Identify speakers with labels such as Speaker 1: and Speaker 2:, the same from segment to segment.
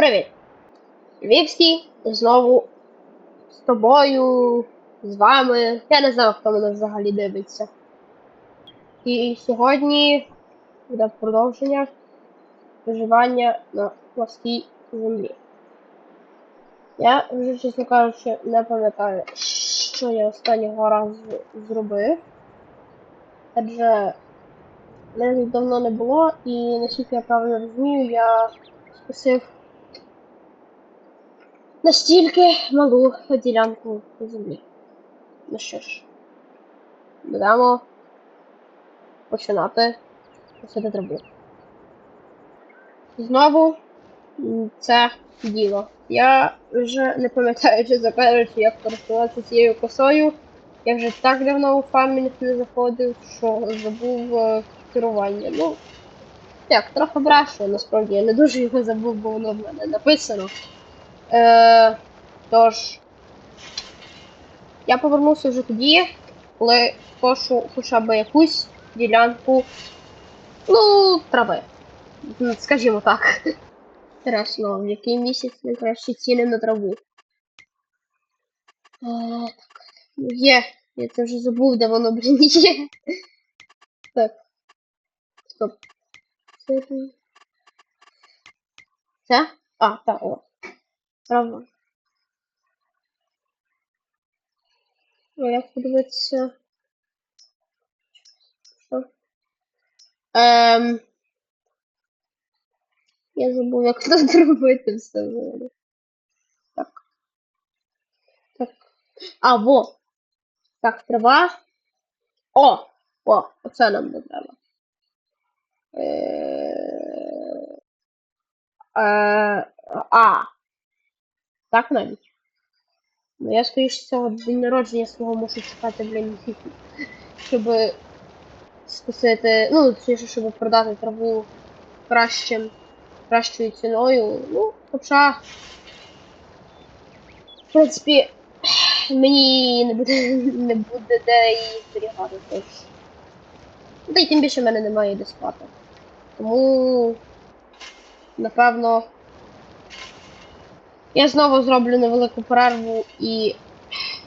Speaker 1: Привіт! Львівський знову з тобою, з вами. Я не знаю, хто мене взагалі дивиться. І сьогодні буде продовження виживання на плоскій землі. Я вже, чесно кажучи, не пам'ятаю, що я останнього разу зробив. Адже мене давно не було, і наскільки я правильно розумію, я скосив настільки малу ділянку землі. Ну що ж, будемо починати косити траву. Знову це діло. Я вже не пам'ятаю, чи заперечу, як користуватися цією косою. Я вже так давно у фармінг не заходив, що забув е, керування. Ну, як, трохи брешу, насправді я не дуже його забув, бо воно в мене написано. Е, тож, я повернувся вже тоді, коли кошу хоча б якусь ділянку, ну, трави. Скажімо так. Інтересно, в який місяць найкращі ціни на траву. Е, так, є. Я це вже забув, де воно, блін, є. Так. Стоп. Це? А, так, о. Трава. Ну, як подивитися? Ем... Я забув, як тут робити все. Так. Так. А, во! Так, трава. О! О, оце нам не треба. Е... Е... А. Так навіть. Ну я скоріше цього день народження свого мушу чекати, блін, щоб скусити, ну, точніше, щоб продати траву кращим, кращою ціною. Ну, хоча, в принципі, мені не буде, не буде де її зберігати, тож. Та й тим більше в мене немає де спати. Тому, напевно, я знову зроблю невелику перерву і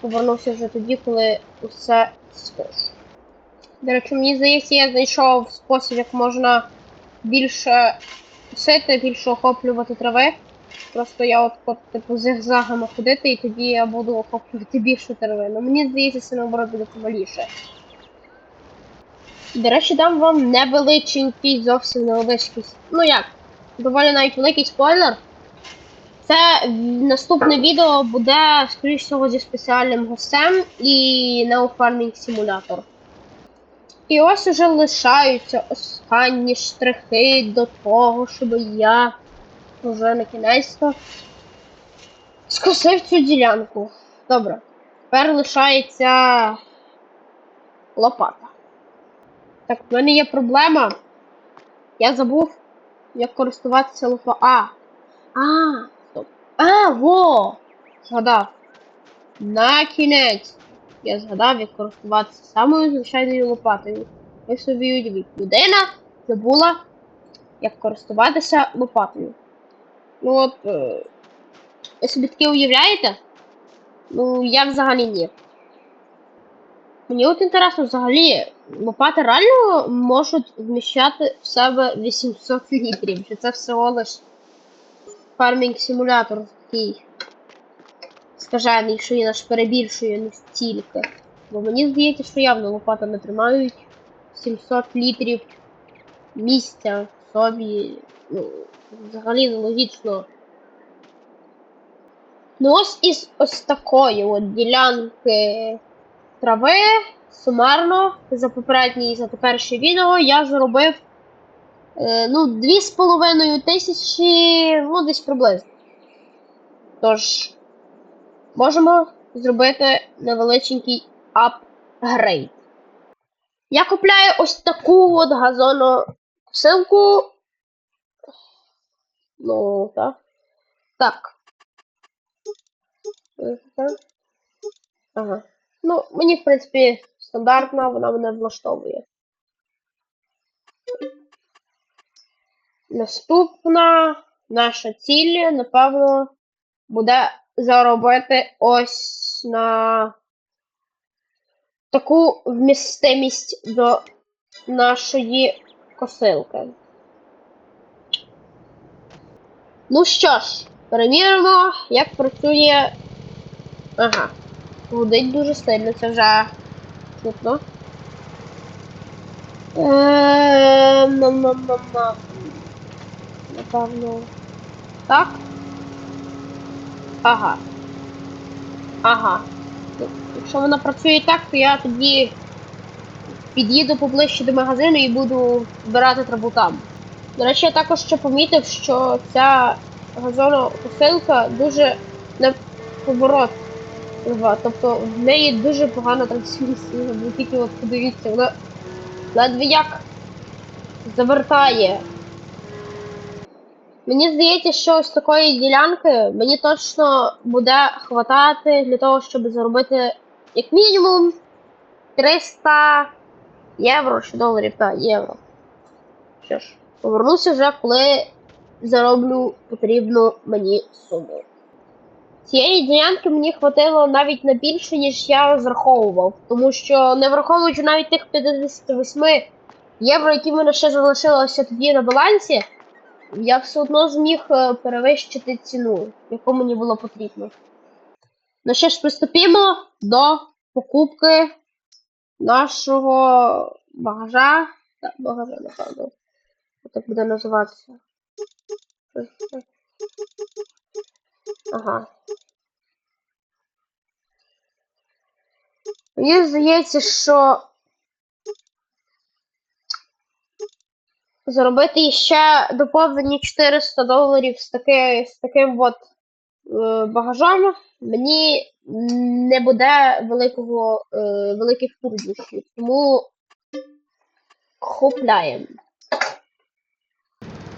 Speaker 1: повернуся вже тоді, коли усе скошу. До речі, мені здається, я знайшов спосіб, як можна більше косити, більше охоплювати трави. Просто я от, от типу зигзагами ходити, і тоді я буду охоплювати більше трави. Ну мені здається, це наоборот буде поволіше. До речі, дам вам невеличенький, зовсім невеличкий. Ну як, доволі навіть великий спойлер. Це наступне відео буде, скоріш всього, зі спеціальним гостем і Farming Simulator. І ось уже лишаються останні штрихи до того, щоб я вже на кінець скосив цю ділянку. Добре. Тепер лишається лопата. Так, в мене є проблема. Я забув, як користуватися лопатою. А! А! А, во! Згадав. На кінець. Я згадав, як користуватися самою звичайною лопатою. Ви собі уявіть. Людина забула, як користуватися лопатою. Ну от. Е ви собі таке уявляєте? Ну, я взагалі ні. Мені от інтересно, взагалі, лопати реально можуть вміщати в себе 800 літрів. Чи це всього лиш фармінг симулятор такий скажений, що він аж перебільшує настільки. Бо мені здається, що явно лопата не тримають 700 літрів місця в собі. Ну, взагалі нелогічно. Ну ось із ось такої от ділянки трави сумарно за попереднє і за теперішнє відео я заробив Е, ну, дві з половиною тисячі, ну, десь приблизно. Тож, можемо зробити невеличенький апгрейд. Я купляю ось таку от газонокосилку. Ну, так. Так. Ага. Ну, мені, в принципі, стандартна, вона мене влаштовує. Наступна. наша ціль, напевно, буде заробити ось на таку вмістимість до нашої косилки. Ну що ж, перевіримо, як працює. Ага. Гудить дуже сильно, це вже чутно. Ем, нам-нам-нам-нам. Напевно. Так. Ага. Ага. Якщо вона працює так, то я тоді під'їду поближче до магазину і буду збирати траву там. До речі, я також ще помітив, що ця газонокосилка дуже неповоротлива. Тобто в неї дуже погана трансмісія. Ви тільки от подивіться, вона ледве як завертає. Мені здається, що з такої ділянки мені точно буде хватати для того, щоб заробити як мінімум 300 євро чи доларів, так, євро. Що ж, повернуся вже, коли зароблю потрібну мені суму. Цієї ділянки мені хватило навіть на більше, ніж я розраховував, тому що не враховуючи навіть тих 58 євро, які в мене ще залишилося тоді на балансі, я все одно зміг е, перевищити ціну, яку мені було потрібно. Ну що ж, приступімо до покупки нашого багажа. Так, багажа, напевно. Так буде називатися. Ага. Мені здається, що заробити ще доповнені 400 доларів з, таки, з таким от е, багажом мені не буде великого, е, великих труднощів. Тому купляємо.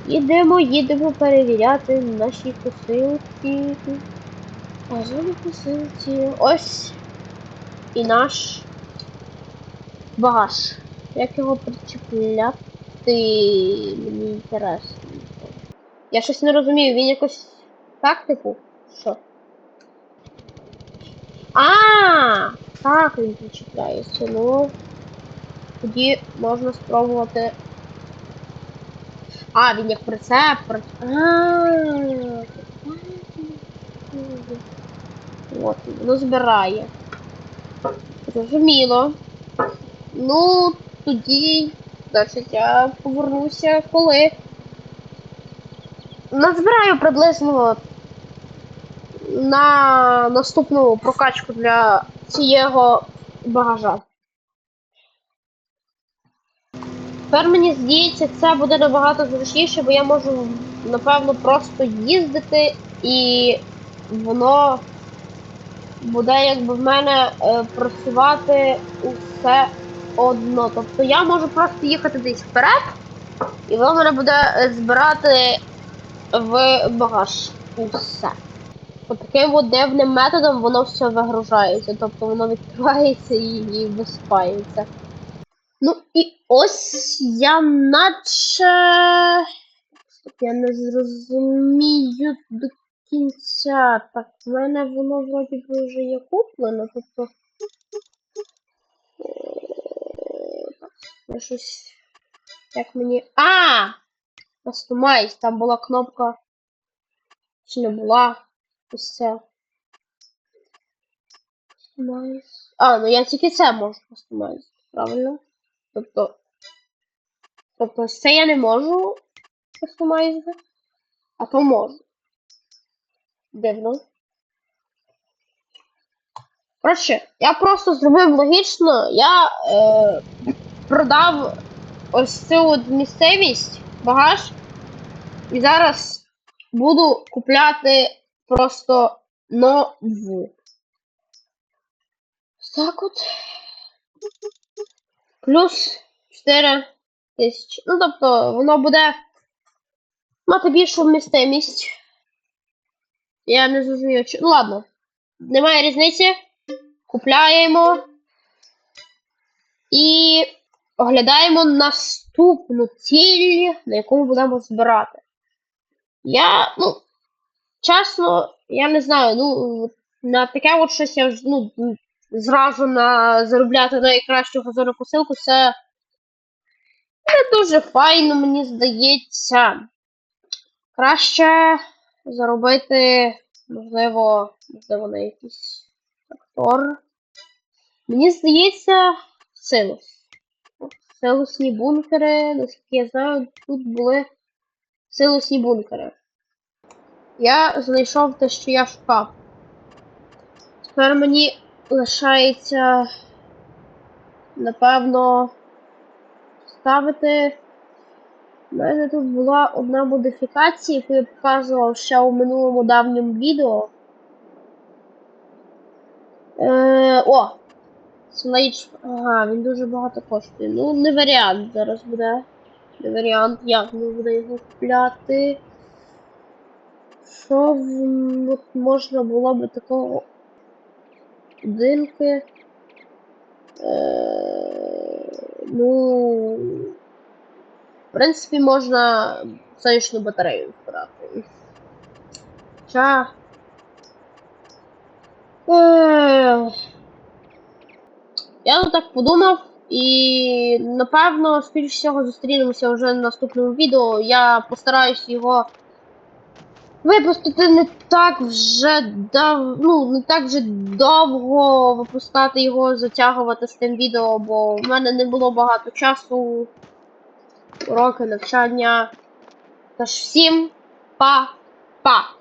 Speaker 1: Їдемо, їдемо перевіряти наші посилки. Газові посилки. Ось і наш багаж. Як його причіпляти? Мені інтересно. Я щось не розумію, він якось так, типу? Що? А, так він причіпляється. Ну тоді можна спробувати. А, він як прицеп. при- А, От, воно збирає. Зрозуміло. Ну, тоді, значить, я повернуся коли. Назбираю приблизно на наступну прокачку для цього багажа. Тепер мені здається, це буде набагато зручніше, бо я можу, напевно, просто їздити і воно буде якби в мене е, працювати усе одно. Тобто я можу просто їхати десь вперед, і воно мене буде збирати в багаж. Усе. От таким от дивним методом воно все вигружається. Тобто воно відкривається і, і висипається. Ну і ось я наче. Я не зрозумію до кінця. Так, в мене воно вроді вже є куплено, тобто. Я щось. Як мені. А! Кастомайз, там була кнопка. Чи не була? Ось це. Кастомайз. А, ну я тільки це можу кастомайз, правильно? Тобто. Тобто це я не можу кастомайзити, а то можу. Дивно. Коротше, я просто зробив логічно, я е, продав ось цю от місцевість, багаж, і зараз буду купляти просто нову. Так от. Плюс 4 тисячі. Ну, тобто, воно буде мати більшу вмістимість. Я не зрозумів. Чи... Ну ладно. Немає різниці. Купляємо. І оглядаємо наступну ціль, на яку ми будемо збирати. Я, ну, чесно, я не знаю, ну, на таке от щось я ну, зразу на заробляти найкращу газонокосилку, це не дуже файно, мені здається. Краще заробити, можливо, можливо, на якийсь трактор. Мені здається, силос. Силосні бункери, наскільки я знаю, тут були силосні бункери. Я знайшов те, що я шукав. Тепер мені лишається, напевно, ставити. У мене тут була одна модифікація, яку я показував ще у минулому давньому відео. Е, о! Слейдж. Ага, він дуже багато коштує. Ну, не варіант зараз буде. Не варіант, як ми буде його купляти. Що от можна було би такого будинки. Е, ну. В принципі, можна сонячну батарею збирати. Хоча. Е, я так подумав, і напевно, скоріш всього, зустрінемося вже на наступному відео. Я постараюсь його випустити не так вже дав... ну, не так вже довго випускати його, затягувати з тим відео, бо в мене не було багато часу. Уроки навчання. Тож всім па-па!